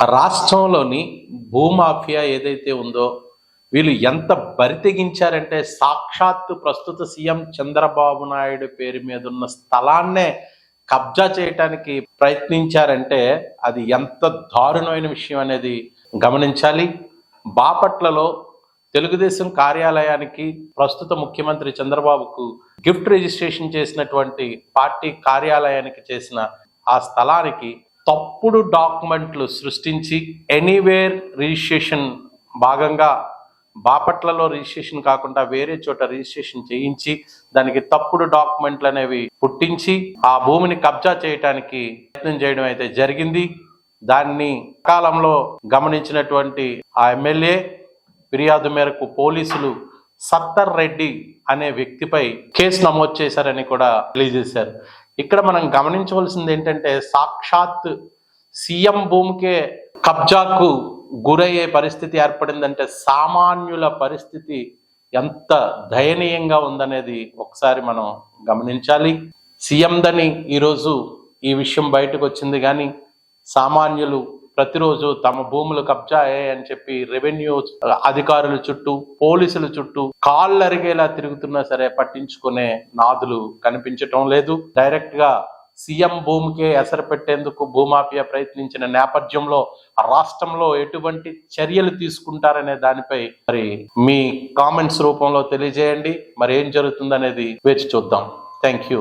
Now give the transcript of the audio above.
రాష్ట్రంలోని భూమాఫియా ఏదైతే ఉందో వీళ్ళు ఎంత బరితెగించారంటే సాక్షాత్తు ప్రస్తుత సీఎం చంద్రబాబు నాయుడు పేరు మీద ఉన్న స్థలాన్నే కబ్జా చేయటానికి ప్రయత్నించారంటే అది ఎంత దారుణమైన విషయం అనేది గమనించాలి. బాపట్లలో తెలుగుదేశం కార్యాలయానికి ప్రస్తుత ముఖ్యమంత్రి చంద్రబాబుకు గిఫ్ట్ రిజిస్ట్రేషన్ చేసినటువంటి పార్టీ కార్యాలయానికి చేసిన ఆ స్థలానికి తప్పుడు డాక్యుమెంట్లు సృష్టించి ఎనీవేర్ రిజిస్ట్రేషన్ భాగంగా బాపట్లలో రిజిస్ట్రేషన్ కాకుండా వేరే చోట రిజిస్ట్రేషన్ చేయించి దానికి తప్పుడు డాక్యుమెంట్లు అనేవి పుట్టించి ఆ భూమిని కబ్జా చేయటానికి ప్రయత్నం చేయడం అయితే జరిగింది. దాన్ని కాలంలో గమనించినటువంటి ఆ ఎమ్మెల్యే ఫిర్యాదు మేరకు పోలీసులు సత్తర్ రెడ్డి అనే వ్యక్తిపై కేసు నమోదు చేశారని కూడా తెలియజేశారు. ఇక్కడ మనం గమనించవలసింది ఏంటంటే సాక్షాత్ సీఎం భూమికే కబ్జాకు గురయ్యే పరిస్థితి ఏర్పడిందంటే సామాన్యుల పరిస్థితి ఎంత దయనీయంగా ఉందనేది ఒకసారి మనం గమనించాలి. సీఎందని ఈరోజు ఈ విషయం బయటకు వచ్చింది కానీ సామాన్యులు ప్రతిరోజు తమ భూములు కబ్జా అని చెప్పి రెవెన్యూ అధికారుల చుట్టూ పోలీసుల చుట్టూ కాళ్ళు అరిగేలా తిరుగుతున్నా సరే పట్టించుకునే నాదులు కనిపించటం లేదు. డైరెక్ట్గా సీఎం భూమికే ఎసరు పెట్టేందుకు భూమాఫియా ప్రయత్నించిన నేపథ్యంలో రాష్ట్రంలో ఎటువంటి చర్యలు తీసుకుంటారనే దానిపై మరి మీ కామెంట్స్ రూపంలో తెలియజేయండి. మరి ఏం జరుగుతుందనేది వేచి చూద్దాం. Thank you